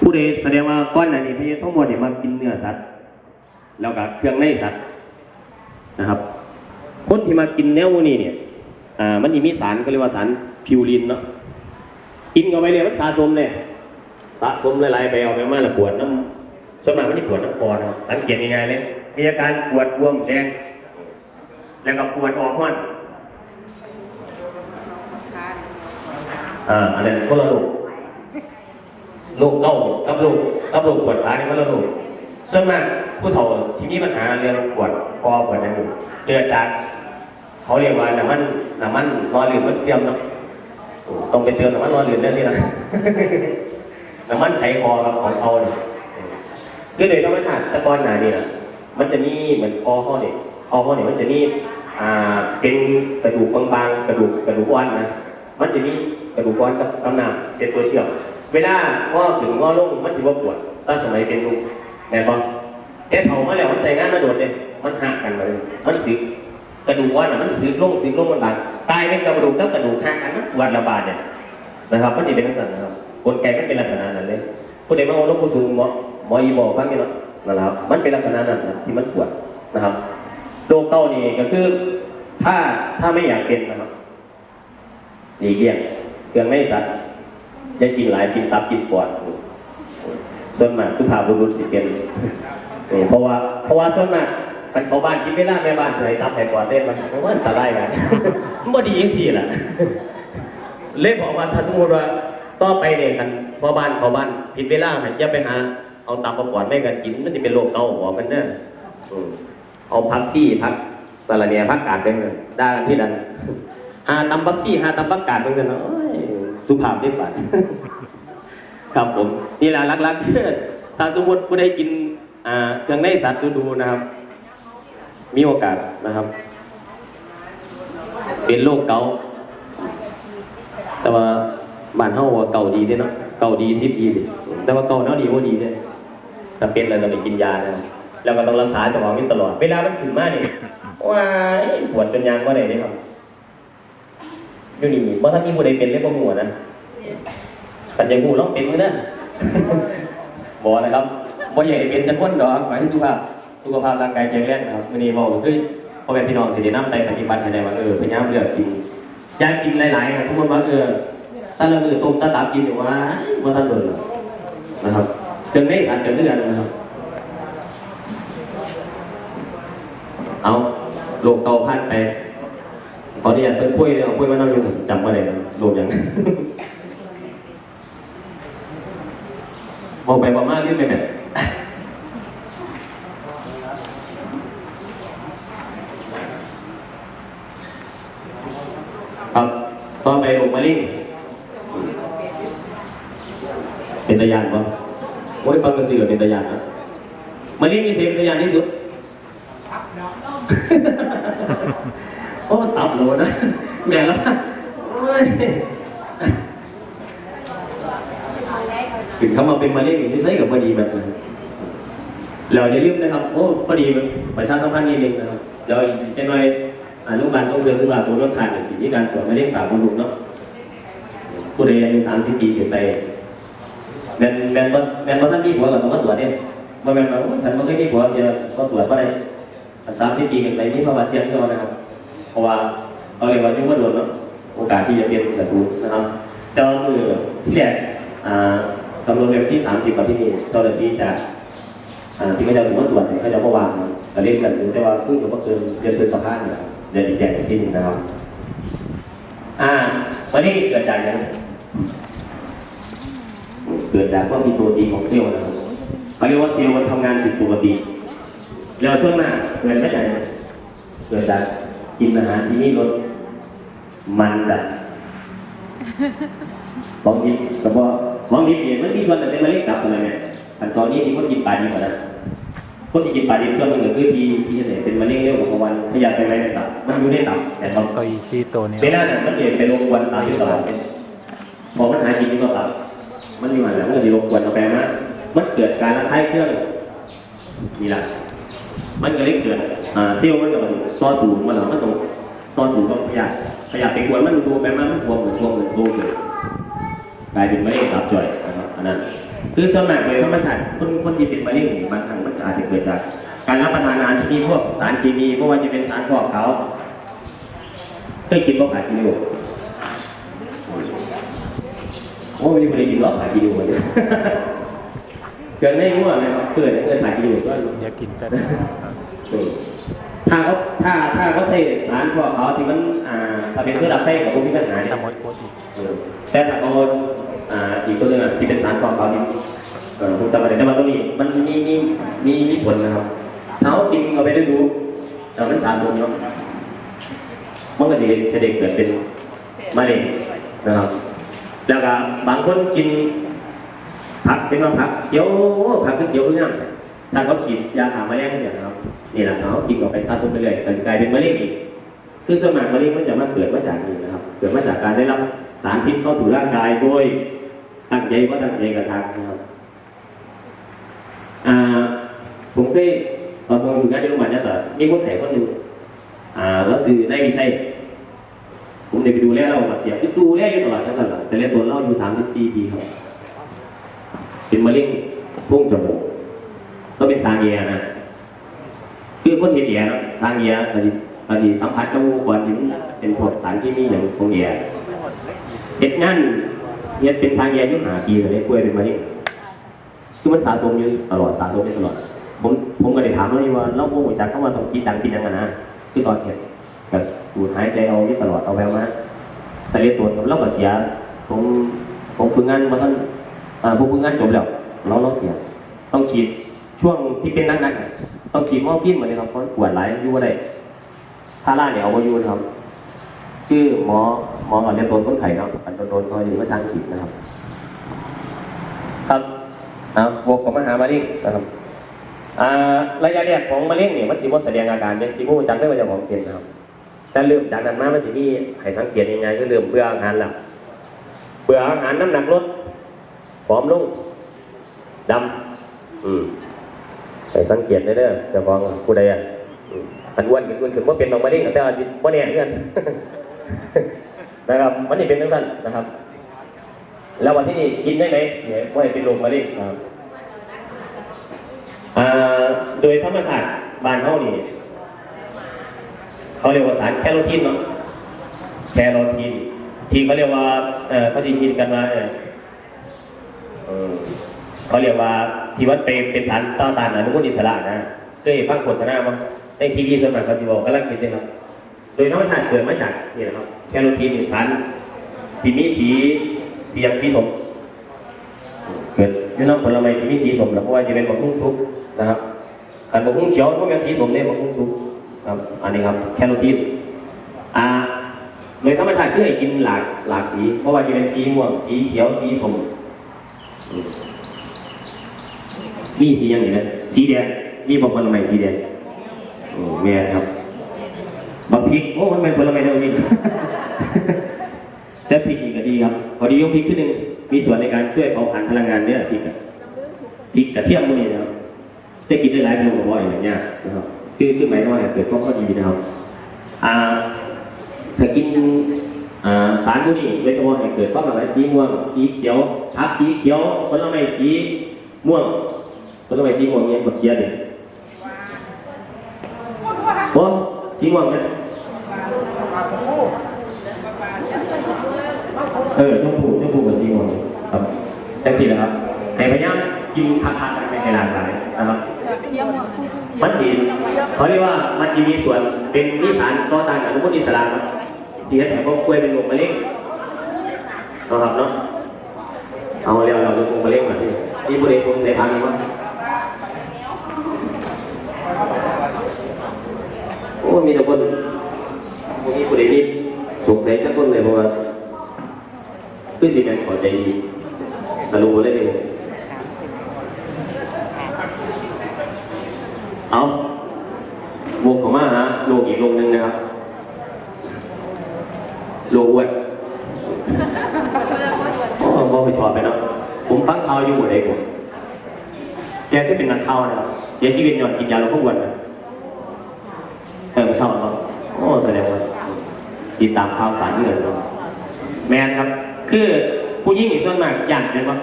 ผู้ใดแสดงว่าก้อนหนนี้พญาทั้งหมดเนี่ยมากินเนื้อสัตว์ แล้วก็เครื่องในสัตว์นะครับ คนที่มากินแนวนี้เนี่ยอ่ามันจะมีสารก็เรียกว่าสารพิวรินเนาะกินเข้าไปเลยมันสะสมเลยสะสมหลายๆไปเอาไปมาแล้วปวดน้ำส่วนมากมันจะปวดน้ำคอนะครับสังเกตง่ายๆเลยมีอาการปวดบวมแดงแล้วก็ปวดออกห้อนอ่าอันนั้นคนละโร คโรคเก้ากับโรคกับโรคปวดขาเนี่ยคนละโรคส่วนมากผู้เฒ่าที่มีปัญหาเรื่องปวดคอปวดอะไรเกิดจากเขาเรียกว่าน้ำมันน้ำมันรอเรือมันเสียมเนาะต้องไปเติมน้ำมันรอเรือเรื่องนี้นะน้ำมันไขคอครับของเขาเนี่ยคือโดยธรรมชาติตะกอนหนาเนี่นะมันจะมีเหมือนคอข้อเนี่ยคอข้อเนี่ยมันจะมีอ่าเป็นกระดูกบางๆกระดูกกระดูกอ่อนนะมันจะมีกระดูกอ่อนกับกำน้ำเป็นตัวเชื่อม เวลาง้อถึงง้อลงมันจะว่าปวดถ้าสมัยเป็นลูกแม่นบอเอ๊ะเผามาแล้วมันใส่งานมาโดดเลย มันหักกันมาเลยมันสึกกระดูกอ่อนอะมันสึกลงสึกลงมันบางตายเป็นกระดูกกับกระดูกหักกันมันปวดระบาดเนี่ยนะครับมันจะเป็นลักษณะนะครับกลไกมันเป็นลักษณะนั้นเลยผู้ใดมาเอาลงผู้สูงหมอหมออีบอกฟังกันเนาะนะครับมันเป็นลักษณะนั้นนะที่มันปวดนะครับโรคเต้านี่ก็คือถ้าถ้าไม่อยากเป็นนะครับหลีกเลี่ยงเครื่องในสัตว์ ย่ากินหลายกินตับกินปอดส่วนมากสุภาพบุรุษสิเป็นเพราะว่าเพราะว่าส่วนมากคันเขาบ้านกินเวลาแม่บ้านใส่ตับใส่ปอดเล่นมันมันอันตรายกันมันบ่ดีจังซี่ล่ะเลยบอกว่าถ้าสมมติว่าต่อไปเนี่ยคันพอบ้านเขาบ้านผิดเวลาอย่าไปหาเอาตับมาปอดไม่กันกินมันจะเป็นโรคเกาหัวมันเด้ออืมเอาพักซี่พักสารเนียพักกาดไปเงินด่ากันที่ดันหาตำบักซี่หาตำบักกาดเหมือนเนาะ สุภาพได้ฝันครับผมนี่แหละลักๆถ้าสมมติผู้ใดกินอ่าเครื่องในสัตว์ดูๆนะครับ มีโอกาสนะครับ เป็นโรคเกาแต่ว่าบ้านเฮาว่าเก่าดีเด้เนาะเก่าดีซิบดีเด้แต่ว่าเก่าเนาะดีว่าดีเด้ถ้าเป็นแล้วต้องไปกินยานะครับแล้วก็ต้องรักษาจังหวะนี้ตลอด เวลามันขึ้นมาเนี่ยว้าปวดจนยางบ่ได้เด้ครับ อยู่นี่บ่ถ้ามีผู้ใดเป็นเลยบ่ฮู้นะปัญญาฮู้ลองเป็นมื้อนะบ่นะครับบ่อยากให้เป็นจักคนดอกหมายถึงสุขภาพสุขภาพร่างกายแข็งแรงนะครับมื้อนี้เว้าก็คือพ่อแม่พี่น้องสิได้นำไปปฏิบัติให้ได้ว่าเออพยายามเลือกกินอยากกินหลายๆนะสมมุติว่าเออถ้าละมื้อต้มตาตับกินอยู่ว่าบ่ทันโดนหรอกนะครับเครื่องในสารกันเลือดนะครับเอาโลกเก่าผ่านไป ขออนุญาตเป็นกล้วยเลยเอากล้วยมานั่งอยู่จำมาเลยรวมยังบอกไปบอมาเรื่อยไปแบบครับต่อไปลงมาลิงเป็นตะยานปะโอ้ยฟังกระสือเป็นตะยานนะมาลิงมีเสียงเป็นตะยานที่สุด โอ้ตับโหลนะแม่แล้วโอ้ยถึงเขามาเป็นมาเรียกอย่างที่ใช้กับพอดีแบบนั้นเราอย่าลืมนะครับ โอ้พอดีประชาสัมพันธ์นิดนึงนะครับเดี๋ยวอีกหน่อยอาลูกบาลต้องเสริมสุขภาพตัวรถถ่ายสิ่งที่การตรวจมาเรียกปากมดลูกเนาะผู้ใดอายุสามสิบปีขึ้นไปแมนแมนบ่แมนบ่ท่านมีผัวกับต้องมาตรวจเนี่ยบ่แมนว่าโอ้ฉันบ่เคยมีผัวเดี๋ยวก็ตรวจบ่ได้สามสิบปีกันไปนี่ประมาเสียงเท่านะครับ เพราะว่าเราเรียกว่ายุ่งว่าโดนเนาะโอกาสที่จะเป็นกระสูนนะครับ แต่ว่ามือที่แรกตำรวจเว็บที่สามสิบกับที่นี่เจ้าหน้าที่จะที่ไม่ได้สมมติตรวจเนี่ยเขาจะมาวางจะเล่นกันอยู่แต่ว่าเพิ่งจะมาเกินเดือนพฤษภาเนี่ยครับเดือนอีกแก่ที่หนึงนะครับอ่าวันนี้เกิดจากอะไรเกิดจากว่ามีตัวดีของเซลล์นะครับเขาเรียกว่าเซลล์มันทำงานผิดปกติแล้วช่วงหน้าเกิดไม่ใช่เกิดจาก กินอาหารที่นี่รสมันจัดบางทีก็พอบางทีเนี่ยมันมีส่วนแต่เป็นมะเร็งตับอะไรเนี่ยอันตอนนี้ที่คนกินปลาดีกว่านะคนที่กินปลาดีส่วนหนึ่งก็คือที่ที่จะเป็นมะเร็งเร็วกว่าวันพยายามไปไว้ในตับมันอยู่ในตับแต่ต้องเก้าอี้ซี่ตัวนี้เวลาเนี่ยมันเปลี่ยนเป็นรบกวนตับอยู่ตลอดเนี่ยพอมันหากินก็ตับมันอยู่อันแล้วมันก็จะรบกวนเอาไปมามันเกิดการระคายเครื่องนี่แหละ มันก็เลยเกิดอ่าเซลล์มันก็มันต่อสูงมันเหรอมันต้องต่อสูงก็พยายามพยายามไปกวนมันดูไปมันมันบวมเหมือนบวมเหมือนโตเกิดกลายเป็นมะเร็งตับจ่อยนะครับอันนั้นคือส่วนมากโดยธรรมชาติคนคนที่เป็นมะเร็งบางครั้งมันอาจจะเกิดจาก การรับประทานอาหารที่มีพวกสารเคมีไม่ว่าจะเป็นสารฟอกเขาวเคยกินพวกผักกิริวโอ้ยไม่ได้กินหรอกผักกิริวเหมือนกัน เกินไม่ง่วงนะครับเกินเกินผักกิริวก็อยากกินแต่เออถ้าเขาถ้าถ้าเขาใส่สารพวกเขาที่มันอ่าถ้าเป็นเสื้อดำไฟกับพวกมีปัญหาเนี่ยน้ำมดโคตรอีกเออแต่ถ้าเอาอ่าอีกตัวหนึงอะที่เป็นสารฟอกเขาที่เออผมจำไม่ได้แต่ว่าตัวนี้มันมีมีมีมีผลนะครับถ้าเขากินเอาไปได้ดูแต่มันสะสมเนาะมันก็จะเห็นเด็กเกิดเป็นมะเร็งนะครับแล้วก็บางคนกิน ผักเป็นว่าผักเขียวผักคือเขียวคืองามถ้าเขาฉีดยาฆ่าแมลงเสียนะครับนี่แหละเขากินออกไปสะสมไปเลยก็จะกลายเป็นมะเร็งอีกคือส่วนมากมะเร็งมันจะมาเกิดมาจากนี่นะครับ เกิดมาจากการได้รับสารพิษเข้าสู่ร่างกายโดยตั้งใจว่าตั้งใจกระซังนะครับอ่าผมเคยตอนผมอยู่งานที่โรงพยาบาลเนี่ยแต่มีคนไข้คนหนึ่งอ่าแล้วซื้อได้ไม่ใช่ ผมได้ไปดูแลเราแบบอยากดูแลอยู่ตลอดทั้งตลอดแต่เรียนตัวเราอยู่34ปีครับ เป็นมะเร็งพุ่งจมูกก็เป็นซางเยียนะคือคนเห็นแย่เนะสางแย่ก็สิก็สิสัมผัสกับก่อนที่มันเป็นพวกสารเคมีอย่างของแย่เฮ็ดงานเฮ็ดเป็นสางแย่อยู่หาปีเลยป่วยเป็นมะเร็งคือมันสะสมอยู่ตลอดสะสมอยู่ตลอดผมผมก็ได้ถามแล้วว่าเราบ่รู้จักคำว่าต้องกินดังกินยังกันนะคือตอนเฮ็ดก็สูดหายใจเอาอยู่ตลอดเอาแววมาแต่เรียนตัวเราก็เสียผมผมฝึกงานมาท่าน อ่าผมฝึกงานจบแล้วเราเราเสีย ต้องฉีดช่วงที่เป็นนักๆอะต้องฉีดมอร์ฟีนเหมือนกันครับเพราะปวดหลายอยู่ว่าได้พาราเนี่ยเอาไปยู่นะครับ คือหมอหมอก่อนเรียนตัวคนไข้เนาะอันโดนๆก็อยู่ว่าสร้างฉีดนะครับ ครับอ่าบวกกับมหามะเร็งนะครับอ่าระยะแรกของมะเร็งเนี่ยมันจะว่าแสดงอาการเนี่ยสิบูจังได้ว่าจะของเป็นนะครับแต่เริ่มจากนั้นมามันจะมีให้สังเกตยังไงก็เริ่มเบื่ออาหารแล้วเบื่ออาหารน้ำหนักลด อมลงดำอืมให้สังเกตได้เด้อเจะฟ้าของผู้ใดอะอันอ้วนกินอ้วนขึ้นว่าเป็นบางมะเร็งแต่ว่าสิบ่แน่เพื่อนนะครับมันนี่เป็นทั้งสั้นนะครับ แล้ววันที่นี่กินได้ไหมเสียว่าเป็นโรคมะเร็งครับอ่าโดยธรรมชาสติบ้านเฮานี่เขาเรียกว่าสารแคโรทีนเนาะแคโรทีนที่เขาเรียกว่าเออเขาที่ยินกันมาเออ เขาเรียกว่าที่วัดเป็นเป็นสารต้านทานอนุมูลอิสระนะเคยฟังโฆษณาบ้างในทีวีส่วนมากเขาสิบอกกำลังกิด้วยครับ โดยธรรมชาติเกิดมาจากนี่นะครับ แคโรทีมีสารที่มีสีสีย่างสีสมเกิดยู่น้ำผลไม้ที่มีสีสมนะเพราะว่าจะเป็นบะหุ่งซุปนะครับการบะหุ่งเขียวก็เป็นสีสมเนี่ยบะหุ่งซุปครับอันนี้ครับแคโรทีนอ่าโดยธรรมชาติก็ให้กินหลากหลากสี เพราะว่าจะเป็นสีม่วงสีเขียวสีสม มีสีย่างนี้นะสีแดงมีบอกผลไม้สีแดงโอ้แม่ครับบักพริกโอ้มันเป็นผลไม้เดียวกันแต่พริกนี่ก็ดีครับพอดียกพริกขึ้นหนึ่งมีส่วนในการช่วยเผาผลาญพลังงานเนี่ยพริกพริกกระเทียมพวกนี้นะครับจะกินได้หลายเมนูบ่อยอย่างเงี้ยนะครับคือคือหมายความว่าเกิดความพอดีนะครับอ่าถ้ากิน สารพวกนี้โดยเฉพาะให้เกิดความหลากหลายสีม่วง สีเขียวผักสีเขียวผลไม้สีม่วงผลไม้สีม่วงเนี่ยบักเขียดเนี่ยโอ้สีม่วงนะเออชมพูชมพูกับสีม่วงครับจังสี่นะครับให้พยายามกินผักๆกันให้หลากหลายนะครับมันจีเขาเรียกว่ามันจะมีส่วนเป็นนิสานต่อต้านอนุมูลอิสระครับ สีให้แถมพวกกล้วยเป็นโรคมะเร็งนะครับเนาะเอาเรียกเราเป็นโรคมะเร็งมาที่นี่ผู้ใดสงสัยทางนี้มั้งโอ้มีแต่คนพวกนี้ผู้ใดนี่สงสัยทั้งคนเลยเพราะว่าคือสิแม่นขอใจดีสรุปเลยเลยเอาวงของมาฮะโลกอีกโลกหนึ่งนะครับ ลกอ้วนโอ้บ่เคยชอบไปเนาะผมฟังข่าวอยู่หมดเลยผมแกก็เป็นนักข่าวนะครับเสียชีวิตย้อนกินยาลดความอ้วนนะเออไม่ชอบเนาะโอ้แสดงว่าติดตามข่าวสารที่เหลือเนาะแมนครับ คือผู้หญิงอีกส่วนมากอย่างเป็นว่า